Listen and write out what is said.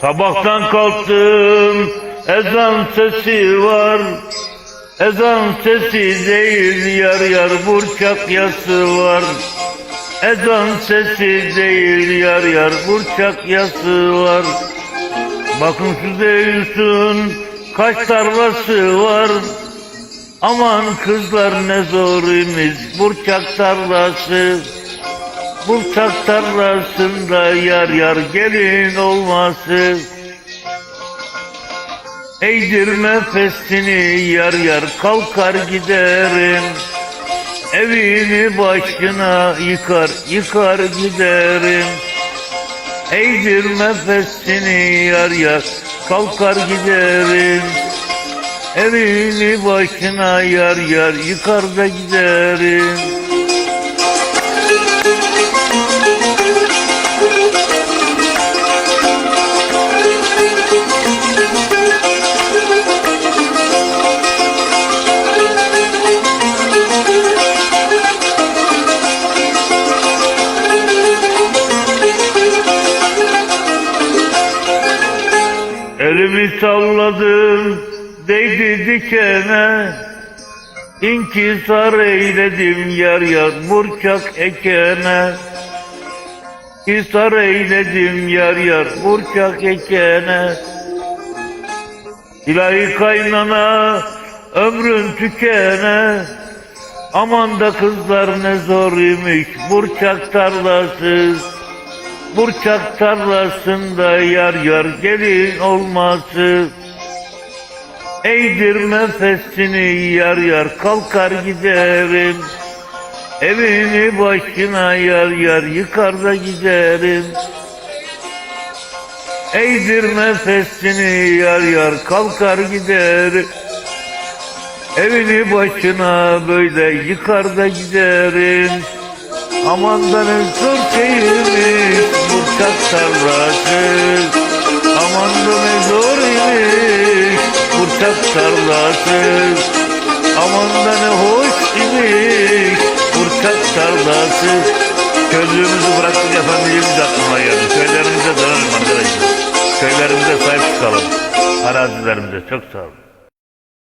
Sabahtan kalktım ezan sesi var. Ezan sesi değil yar yar burçak yası var. Ezan sesi değil yar yar burçak yası var. Bakın şu Zeus'un kaç tarlası var. Aman kızlar ne zor imiş burçak tarlası Burçak tarlasında yar yar gelin olması Eğdirme festini yar yar kalkar giderim. Evini başına yıkar yıkar giderim. Eğdirme festini yar yar kalkar giderim. Evini başına yar yar yıkar da giderim Elimi salladım değdi dikene İnkisar eyledim yar yar burçak ekene İnkisar eyledim yar yar burçak ekene İlahi kaynana ömrün tükene. Aman da kızlar ne zor imiş burçak tarlası Burçak tarlasında yar yar gelin olması. Eğdirme festini yar yar kalkar giderim. Evini başına yar yar yıkar da giderim. Eğdirme festini yar yar kalkar giderim. Evini başına böyle yıkar da giderim. Aman da burçak tarlası Aman da ne zor imiş. Burçak tarlası Aman da ne hoş imiş. Burçak tarlası Közlüğümüzü bıraktık efendiliğimiz aklıma geldi. Köylerimize dönelim arkadaşlar. Köylerimize sahip çıkalım. Arazilerimize çok sağ olun